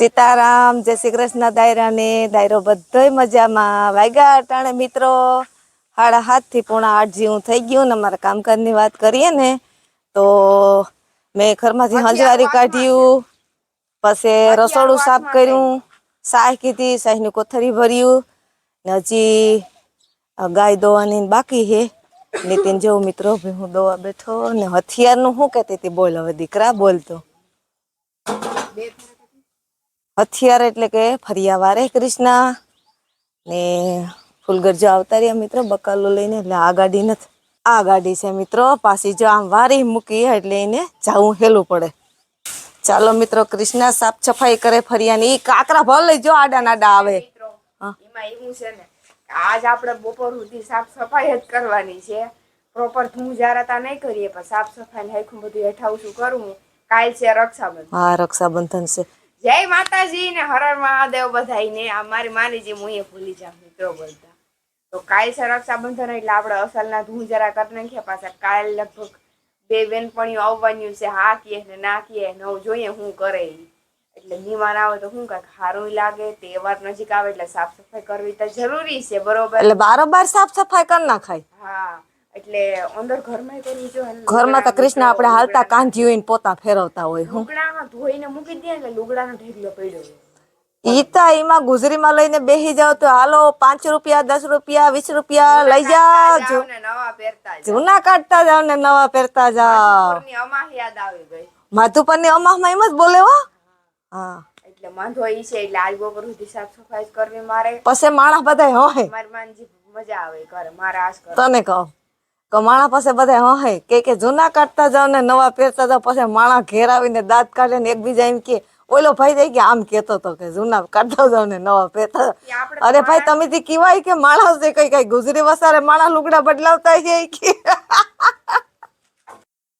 સીતારામ જય શ્રી કૃષ્ણ દાયરા ને દાયરો બધોય મજામાં. વાગ્યા અટાણે મિત્રો સાડા સાતથી પોણા આઠ જેવું થઈ ગયું ને અમારા કામકાજની વાત કરીએ ને તો મેં ઘરમાંથી હંજવારી કાઢ્યું પછી રસોડું સાફ કર્યું સાહ કીધી સાહીની કોથળી ભર્યું ને હજી ગાય દોવાની બાકી હે નીતિન જેવું મિત્રો હું દોવા બેઠો ને હથિયારનું શું કહેતી હતી? બોલ હવે દીકરા બોલતો હથિયાર એટલે કે ફરિયા વારે કૃષ્ણ. ને ફૂલગરજો આવતા રહ્યા મિત્રો બકાલો લઈને એટલે આ ગાડી નથી. આ ગાડી છે મિત્રો પાછી જો આમ વારી મૂકી એટલે એને જવું હેલું પડે. ચાલો મિત્રો કૃષ્ણા સાફ સફાઈ કરે ફરિયાની. ઈ કાકરા ભર લઈ જો આડા નાડા આવે. હા. એમાં એવું છે ને આજ આપણે બપોર સુધી સાફ સફાઈ જ કરવાની છે. પ્રોપર ધૂમ જારાતા નહીં કરીએ પણ સાફ સફાઈ ને હરખું બધું છું કરવું કાલ છે રક્ષાબંધન. હા રક્ષાબંધન છે. જય માતાજી ને હર મહાદેવ બધાઈને આ મારી માનીજી હું એ ભૂલી જાઉં મિત્રો બોલતા તો કાલ છે રક્ષાબંધન એટલે આપણે અસલના ધૂ જરા કરી નાખ્યા પાછા. કાલ લગભગ બે બેનપણીઓ આવવાની છે હા કીએ ને ના કીએ ને હવે જોઈએ હું કરે એટલે નિમાન આવે તો શું કાંઈક સારું લાગે તહેવાર નજીક આવે એટલે સાફ સફાઈ કરવી તો જરૂરી છે બરોબર? એટલે બારોબાર સાફ સફાઈ કરી નાખાય. હા. એટલે અંદર ઘરમાં કરવી જો ઘરમાં તો કૃષ્ણ આપણે હાલતા કાંધી હોય ને પોતા ફેરવતા હોય હું. લુગડામાં ધોઈને મૂકી દે એટલે લુગડાનો ઢેગલો પડ્યો ઈતા એમાં ગુજરીમાં લઈને બેસી જાવ તો હાલો પાંચ રૂપિયા દસ રૂપિયા વીસ રૂપિયા લઈ જાઓ ને. જૂના કાઢતા જાવ ને નવા પહેરતા જાવ અમાહ આવી ગઈ. માધુપરની અમાહમાં એમ જ બોલે હા. એટલે માંધો ઈ છે એટલે આજ બપોર સુધી સાફ સફાઈ કરવી મારે. પછી માણસ બધા હોય મારી માનજી મજા આવે ઘરે મારે આજ તને કહો. કે માણા પાસે બધા હે કે કે જૂના કાઢતા જાવ ને નવા પહેરતા જાવ પછી માણા ઘેર આવીને દાંત કાઢે ને એકબીજા એમ કે ઓલો ભાઈ થઈ કે આમ કેતો તો કે જૂના કાઢતા જાવ ને નવા પહેરતા. અરે ભાઈ તમે થી કહેવાય કે માણસ છે કઈ કઈ ગુજરી વસારે માણા લુગડા બદલાવતા છે કે.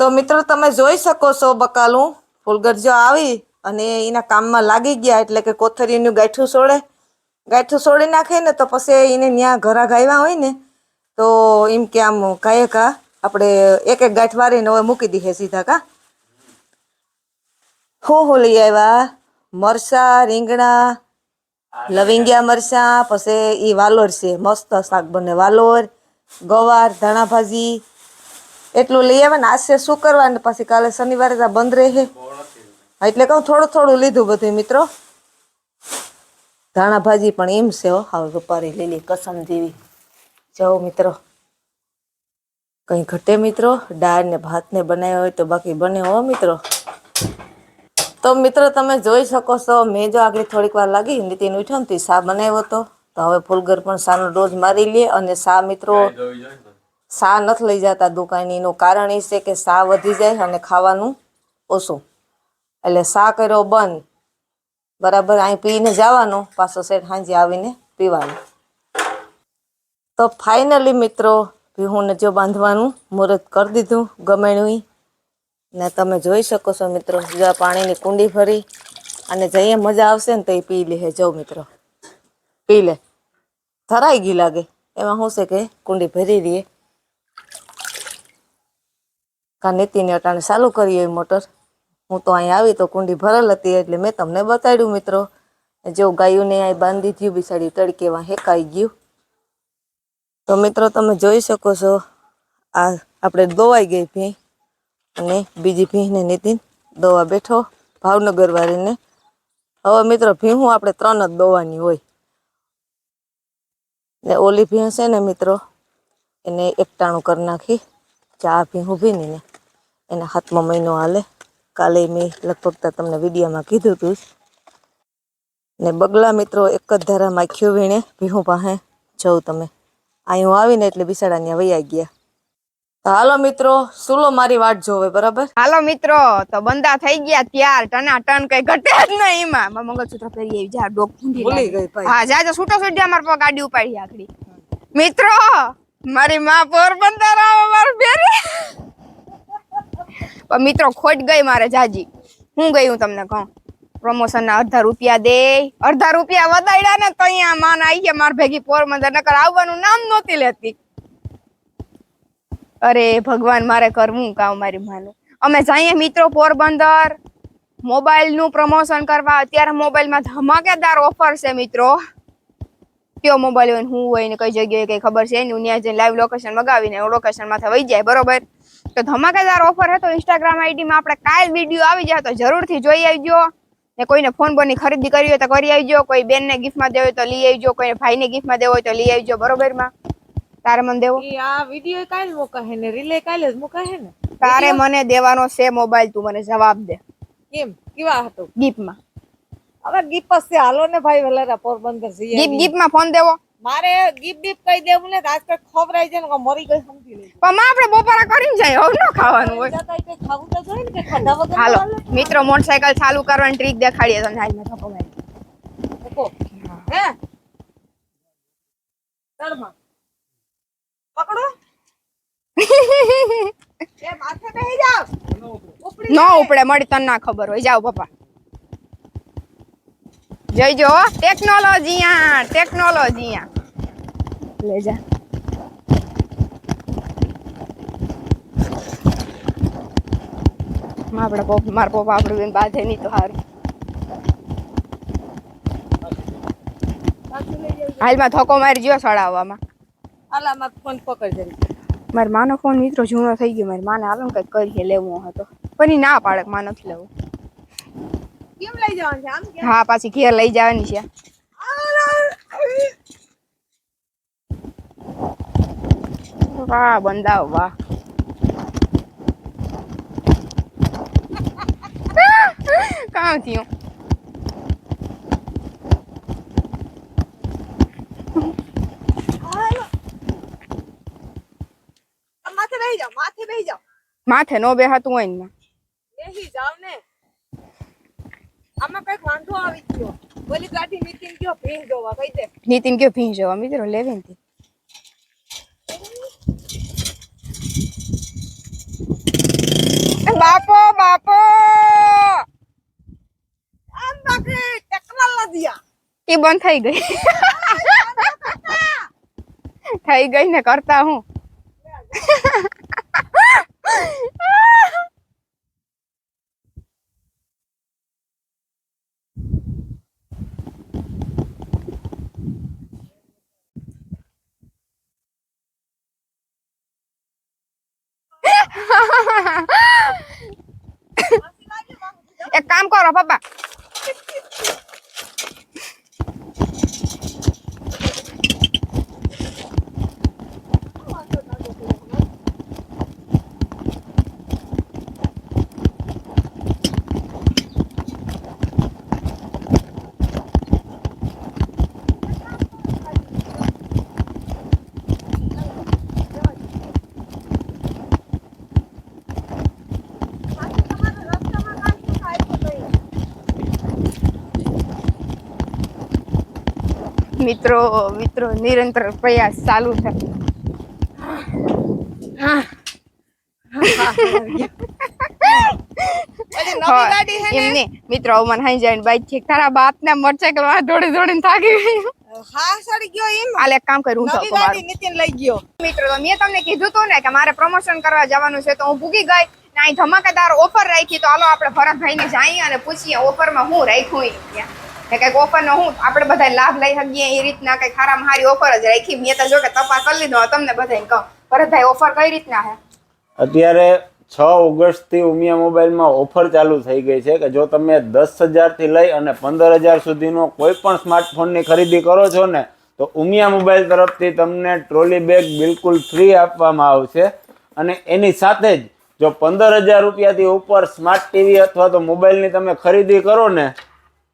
તો મિત્રો તમે જોઈ શકો છો બકાલું. ફૂલગરજો આવી અને એના કામમાં લાગી ગયા એટલે કે કોથળીનું ગાંઠું સોડે ગાંઠું સોડી નાખે ને તો પછી એને ત્યાં ઘરા ગાયવા હોય ને તો એમ કે આમ કાંઈ કા, આપણે એક એક ગાંઠ વારીને હવે મૂકી દઈએ સીધા કા? હું હું લઈ આવ્યા મરસા રીંગણા, લવિંગિયા મરસા પછી એ વાલોર છે, મસ્ત શાક બને વાલોર, ગવાર ધાણા ભાજી એટલું લઈ આવે ને આજે શું ને પછી કાલે શનિવારે બંધ રહે એટલે કહું થોડું થોડું લીધું બધું મિત્રો. ધાણા ભાજી પણ એમ છે હાવ રૂપારી લીલી કસમ જેવી. જાઓ મિત્રો. કઈ ઘટે મિત્રો? દાળ ને ભાત ને બનાવ્યા હોય તો બાકી બને હો મિત્રો. તો મિત્રો તમે જોઈ શકો છો મેં જો આગળ થોડીક વાર લાગી નીતિન ઉઠ્યો ને સા બનાવ્યો હતો? તો હવે ફૂલગર પણ સાનો ડોઝ મારી લે અને સા મિત્રો સા નથી લઈ જતા દુકાનીનું કારણ એ છે કે સા વધી જાય અને ખાવાનું ઓછું. એટલે સા કર્યો બંધ? બરાબર અહીં પીને જવાનું પાછો સેઠ સાંજે આવીને પીવાનું. તો ફાઇનલી મિત્રો ભીહુંને જો બાંધવાનું મુહૂર્ત કરી દીધું ગમેણું. ને તમે જોઈ શકો છો મિત્રો, જો પાણીની કુંડી ભરી અને જઈએ મજા આવશે ને તો એ પી લે જો મિત્રો. પી લે. ધરાઈ ગઈ લાગે. એમાં શું છે કે કુંડી ભરી દઈએ કા નીતિને અટાણે ચાલુ કરીએ મોટર. હું તો અહીં આવી તો કુંડી ભરેલ હતી એટલે મેં તમને બતાડ્યું મિત્રો. જો ગાયોને અહીં બાંધી થયું બિસાડી તડકેમાં હેકાઈ ગયું. તો મિત્રો તમે જોઈ શકો છો, આ આપણે દોવાઈ ગઈ ભીં અને બીજી ભીંને નીતિન દોવા બેઠો ભાવનગર વાળીને હવે મિત્રો ભીહું આપણે ત્રણ જ દોવાની હોય. ને ઓલી ભીં છે ને મિત્રો, એને એકટાણું કરી નાખી, ચા ભીંહું ભીનીને એના હાથમાં મહિનો હાલે. કાલે મેં લગભગ તમને વિડીયામાં કીધું હતું ને બગલા મિત્રો એક જ ધારા માખ્યું વીણે ભીહું પાસે જવું તમે. અહીં હું આવીને એટલે બિસાડા ત્યાં વૈયા ગયા. હાલો મિત્રો સુલો મારી વાટ જોવે બરાબર? હાલો મિત્રો તો બંદા થઈ ગયા ત્યાર ટના ટન કઈ ઘટે જ નહીં એમાં. મારા મંગળસૂત્ર પહેરી આવી જા ડોક ભૂલી ગઈ ભાઈ. હા જાજો છૂટો છૂટ્યા મારા પર ગાડી ઉપાડી આખડી. મિત્રો મારી માં પોરબંદર આવે માર બેરી પણ મિત્રો ખોટ ગઈ મારે જાજી. હું ગઈ હું તમને કહું. પ્રમોશન ના અડધા રૂપિયા દે. અડધા રૂપિયા વધાર્યા ને તો અહીંયા માન આવી ગયા, માર ભેગી પોરબંદર. નકર આવવાનું નામ નહોતી લેતી. અરે ભગવાન, મારે કરવું કામ મારી માનું. અમે જઈએ મિત્રો પોરબંદર. મોબાઈલનું પ્રમોશન કરવા. અત્યારે મોબાઈલમાં ધમાકેદાર ઓફર છે મિત્રો. કયો મોબાઈલ હોય ને શું હોય ને કઈ જગ્યાએ કઈ ખબર છે? નહીં ત્યાં જઈને લાઈવ લોકેશન મગાવીને લોકેશનમાંથી વહી જાય, બરોબર? તો ધમાકેદાર ઓફર હે તો ઇન્સ્ટાગ્રામ આઈડી માં આપણે કાલ વીડિયો આવી જાય તો જરૂરથી જોઈ આવજો. ને કોઈને ફોન બોનની ખરીદી કરવી હોય તો કરી આવજો. કોઈ બેનને ગિફ્ટમાં દેવો હોય તો લઈ આવજો. કોઈને ભાઈને ગિફ્ટમાં દેવો હોય તો લઈ આવજો. બરોબરમાં? તારે મને દેવો? આ વીડિયો કાલે મુકાહે ને? રિલે કાલે જ મુકાહે ને? તારે મને દેવાનો છે મોબાઈલ તું મને જવાબ દે. કેમ? કેવા હતું? ગિફ્ટમાં. હવે ગીપ છે. હાલો ને ભાઈ વેલા પોરબંદર જઈએ ગિફ્ટ ગિફ્ટમાં ફોન દેવો. મારે ગીફ ગીપ કહી દેવું ને આજકાલ ખવરાઈ જાય ને મરી ગઈ સમજી લે પણ માં આપણે બપોરા કરીને જાય હવે ન ખાવાનું હોય. કઈ ખાવું તો જોઈએ ને કે ખાધા વગર હાલો મિત્રો મોટરસાયકલ ચાલુ કરવાની ટ્રીક દેખાડીએ તમને. હાલમાં ધક્કો મારી દેખો. હે. પકડો. એ માથે બેહી જાવ ન ઉપડે મળી તને ના ખબર હોય. જાઓ પપ્પા. જઈજો ટેકનોલોજી ટેકનોલોજી લે જા. માં આપડે પપ્પા મારા પપ્પા આપણું બેન બાંધે નહીં તો સારું હાલમાં થકો મારી ગયો સડાવવામાં આલા માં ફોન પકડ જરી. મારી માનો ફોન મિત્રો જૂનો થઈ ગયો મારી માને આલમ ને કંઈક કરીએ લેવો હતો. પણ ના પાડકમાં નથી લેવું. કેમ લઈ જવાનું છે? આમ કે? હા પાછી ઘેર લઈ જવાની છે. વાહ બંદા વાહ. કામ થયું? માથે નો બેહાતું હોય ને બેહી જાવ ને આમાં કંઈક વાંધો આવી ગયો. ઓલી ગાડી નીતિન ગયો ભેંસ જોવા કઈ દે. નીતિન કયો ભીં જવા. મિત્રો લેવી ને બાપો બાપો! આમ બાકી ટેકનોલોજી એ બંધ થઈ ગઈ. થઈ ગઈ ને કરતા હું. એક કામ કરો પપ્પા. મિત્રો મિત્રો નિરંતર પ્રયાસ ચાલુ છે. મિત્રો હવે હાઈ જાય બાઈક છે તારા બાપ ને મોટરસાયકલમાં દોડી દોડીને થાકી ગઈ. હા સડી ગયો એમ. હાલ એક કામ કર્યું હું તો નીતિન લઈ ગયો. મિત્રો મેં તમને કીધું તું ને કે મારે પ્રમોશન કરવા જવાનું છે તો હું ભૂગી ગઈ. ને અહીં ધમાકેદાર ઓફર રાખી તો હાલો આપણે ભરતભાઈ ને જઈએ અને પૂછીએ ઓફરમાં હું રાખ્યું ત્યાં કે કંઈક ઓફર નો હું, આપણે બધા લાભ લઈ શકીએ, એ રીતના કંઈક હારામાં સારી ઓફર જ રાખી. મેં તો જો કે તપાસ કરી લીધો તમને બધાને કહું. ભરતભાઈ ઓફર કઈ રીતના હે? અત્યારે છ ઓગસ્ટથી ઉમિયા મોબાઈલમાં ઓફર ચાલુ થઈ ગઈ છે કે જો તમે દસ હજારથી લઈ અને પંદર હજાર સુધીનો કોઈ પણ સ્માર્ટફોનની ખરીદી કરો છો ને, તો ઉમિયા મોબાઈલ તરફથી તમને ટ્રોલી બેગ બિલકુલ ફ્રી આપવામાં આવશે. અને એની સાથે જ જો પંદર હજાર રૂપિયાથી ઉપર સ્માર્ટ ટીવી અથવા તો મોબાઈલની તમે ખરીદી કરો ને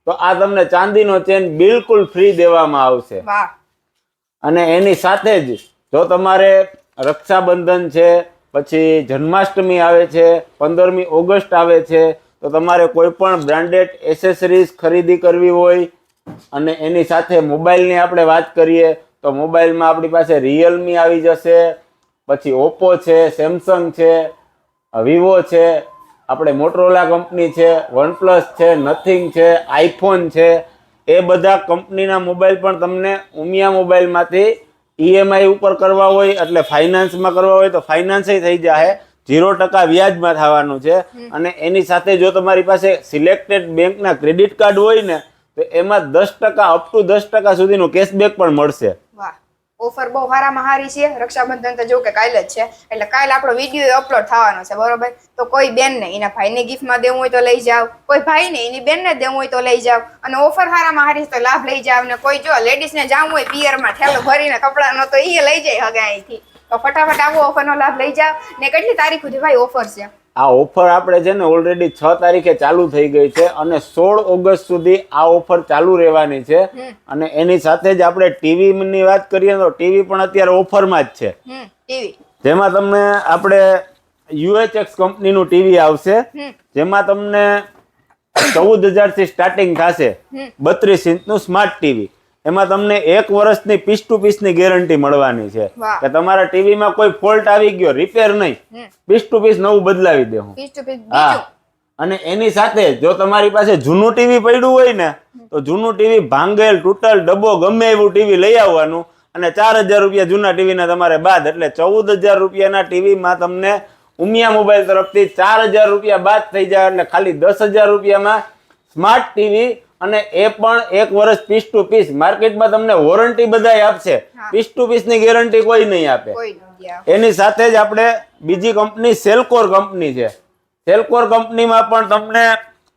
તો આ તમને ચાંદીનો ચેન બિલકુલ ફ્રી દેવામાં આવશે. અને એની સાથે જ જો તમારે રક્ષાબંધન છે પછી જન્માષ્ટમી આવે છે પંદરમી ઓગસ્ટ આવે છે તો તમારે કોઈ પણ બ્રાન્ડેડ એસેસરીઝ ખરીદી કરવી હોય અને એની સાથે મોબાઈલની આપણે વાત કરીએ તો મોબાઈલમાં આપણી પાસે રિયલમી આવી જશે પછી ઓપ્પો છે સેમસંગ છે વિવો છે આપણે મોટરોલા કંપની છે વનપ્લસ છે નથિંગ છે આઈફોન છે એ બધા કંપનીના મોબાઈલ પણ તમને ઉમિયા મોબાઈલમાંથી ઈએમઆઈ ઉપર કરવા હોય એટલે ફાઇનાન્સમાં કરવા હોય તો ફાઇનાન્સ થઈ જાય ઝીરો ટકા વ્યાજમાં થવાનું છે. અને એની સાથે જો તમારી પાસે સિલેક્ટેડ બેંકના ક્રેડિટ કાર્ડ હોય ને તો એમાં દસ ટકા અપ ટુ દસ ટકા સુધીનું કેશબેક પણ મળશે. ઓફર બહુ હારી છે. રક્ષાબંધન તો જો કે કાલે જ છે. એટલે કાલે આપણો વીડિયો અપલોડ થવાનો છે, બરોબર? તો કોઈ બેનને એના ભાઈને ગિફ્ટમાં દેવું હોય તો લઈ જાવ કોઈ ભાઈને એની બેનને દેવું હોય તો લઈ જાવ અને ઓફર હારામાં હારી તો લાભ લઈ જાવ ને કોઈ જો લેડીઝને જાવ હોય પિયરમાં ઠેલો ભરીને કપડાનો તો એ લઈ જાય હગે અહીંથી. તો ફટાફટ આવો ઓફરનો લાભ લઈ જાવ ને કેટલી તારીખ સુધી ભાઈ ઓફર છે? આ ઓફર આપણે છે ને ઓલરેડી છ તારીખે ચાલુ થઈ ગઈ છે અને સોળ ઓગસ્ટ સુધી આ ઓફર ચાલુ રહેવાની છે. અને એની સાથે જ આપણે ટીવી ની વાત કરીએ તો ટીવી પણ અત્યારે ઓફરમાં જ છે. જેમાં તમને આપણે યુએચએક્સ કંપનીનું ટીવી આવશે. જેમાં તમને ચૌદ હજારથી સ્ટાર્ટિંગ થશે. બત્રીસ ઇંચનું સ્માર્ટ ટીવી. એમાં તમને એક વર્ષની પીસ ટુ પીસની ગેરંટી મળવાની છે. કે તમારા ટીવીમાં કોઈ ફોલ્ટ આવી ગયો રિપેર નહીં. પીસ ટુ પીસ નવું બદલાવી દે હું. હા. અને એની સાથે જો તમારી પાસે જૂનું ટીવી પડ્યું હોય ને તો જૂનું ટીવી ભાંગેલ તૂટલ ડબ્બો ગમે એવું ટીવી લઈ આવવાનું અને ચાર હજાર રૂપિયા જૂના ટીવીના તમારે બાદ. એટલે ચૌદ હજાર રૂપિયાના ટીવીમાં તમને ઉમિયા મોબાઈલ તરફથી ચાર હજાર રૂપિયા બાદ થઈ જાય. એટલે ખાલી દસ હજાર રૂપિયામાં સ્માર્ટ ટીવી અને એ પણ એક વર્ષ પીસ ટુ પીસ માર્કેટમાં તમને વોરંટી બધા આપશે. પીસ ટુ પીસની ગેરંટી કોઈ નહીં આપે. એની સાથે જ આપણે બીજી કંપની સેલકોર કંપની છે. સેલકોર કંપનીમાં પણ તમને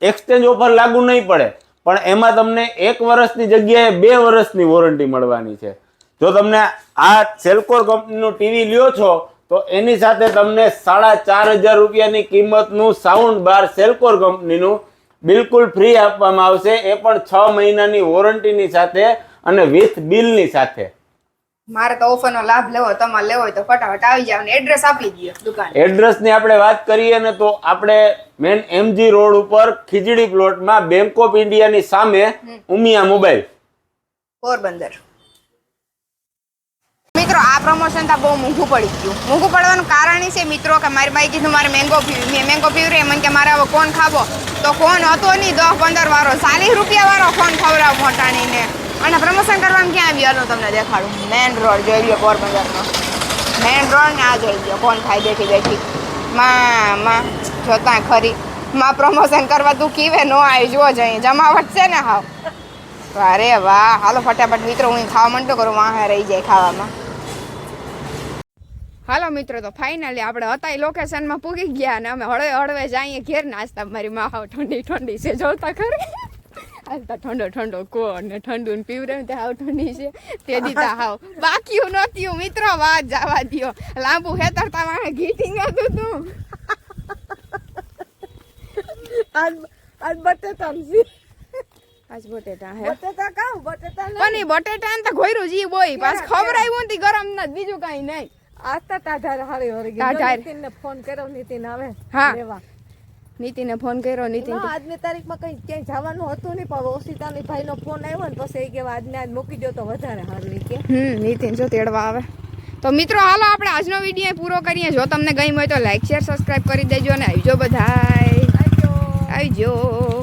એક્સચેન્જ ઓફર લાગુ નહીં પડે. પણ એમાં તમને એક વર્ષની જગ્યાએ બે વર્ષની વોરંટી મળવાની છે. જો તમને આ સેલકોર કંપનીનું ટીવી લ્યો છો તો એની સાથે તમને સાડા ચાર હજાર રૂપિયાની કિંમતનું સાઉન્ડ બાર સેલકોર કંપનીનું બિલકુલ ફ્રી આપવામાં આવશે. એ પણ છ મહિનાની વોરંટીની સાથે અને વિથ બિલની સાથે. મારે તો ઓફરનો લાભ લેવો તમારે લેવો હોય તો ફટાફટ આવી જાવ ને એડ્રેસ આપી દઈએ દુકાન. એડ્રેસની આપણે વાત કરીએ ને તો આપણે મેન એમજી રોડ ઉપર ખીજડી પ્લોટમાં બેંક ઓફ ઇન્ડિયાની સામે ઉમિયા મોબાઈલ પોરબંદર. મિત્રો, આ પ્રમોશન તો બહુ મોંઘું પડી ગયું. મોંઘું પડવાનું કારણ છે મિત્રો કે મારી બાઈ કીધું મારે મેંગો પીવું મેં મેંગો પીવું રે મને કે મારે હવે કોણ ખાવો? તો કોણ હતો નહીં, દસ પંદર વાળો ચાલીસ રૂપિયા વાળો ફોન ખવડાવ મોટાણીને. અને પ્રમોશન કરવાનું ક્યાં આવી હાલો તમને દેખાડું. મેન રોડ જોઈ લ્યો પોરબંદરનો. મેન રોડ ને આ જોઈ લ્યો, કોણ ખાય બેઠી બેઠી. માં માં જોતા ખરી. માં પ્રમોશન કરવા તું કીવે નો આવી જુઓ જઈ જમાવટ છે ને હાવ. અરે વાહ. હાલો ફટાફટ મિત્રો, હું ખાવા માંડતો કરું, વાહ રહી જાય ખાવામાં. હાલો મિત્રો તો ફાઇનલી આપણે હતા એ લોકેશનમાં પૂગી ગયા અને અમે હળવે હળવે જઈએ ઘેર નાસ્તા મારી માં હાવ ઠંડી ઠંડી છે જોતા ખરી. આજ તો ઠંડો ઠંડો કો ને ઠંડુ ને પીવરે તે હાવ ઠંડી છે. તે દીધા હાવ બાકી નહોતી મિત્રો વાત જવા દ્યો. લાંબુ હેતરતા વાહે ઘીટી હતું તું આજ આજ બટેટા છે આજ બટેટા હે. બટેટા કામ બટેટા પણ એ બટેટા ને તો ઘોયરું જી બોય. પાછ ખબર આવ્યું હતી ગરમ ના બીજું કઈ નહીં. આજ તો હારી હરી ગઈ. ટાઢાર. નીતિન ને ફોન કર્યો નીતિન આવે હા. લેવા. નીતિને ફોન કર્યો નીતિન આજની તારીખમાં કઈ ક્યાંય જવાનું હતું નહીં પણ ઓશિતાની ભાઈનો ફોન આવ્યો ને પછી એ કે આજને આજ મૂકી દો તો વધારે સારું કે. હમ નીતિન જો તેડવા આવે. તો મિત્રો હાલો આપણે આજનો વીડિયો પૂરો કરીએ. જો તમને ગમ્યું હોય તો લાઈક શેર સબસ્ક્રાઇબ કરી દેજો અને આવજો બધાય. આવજો. આવજો.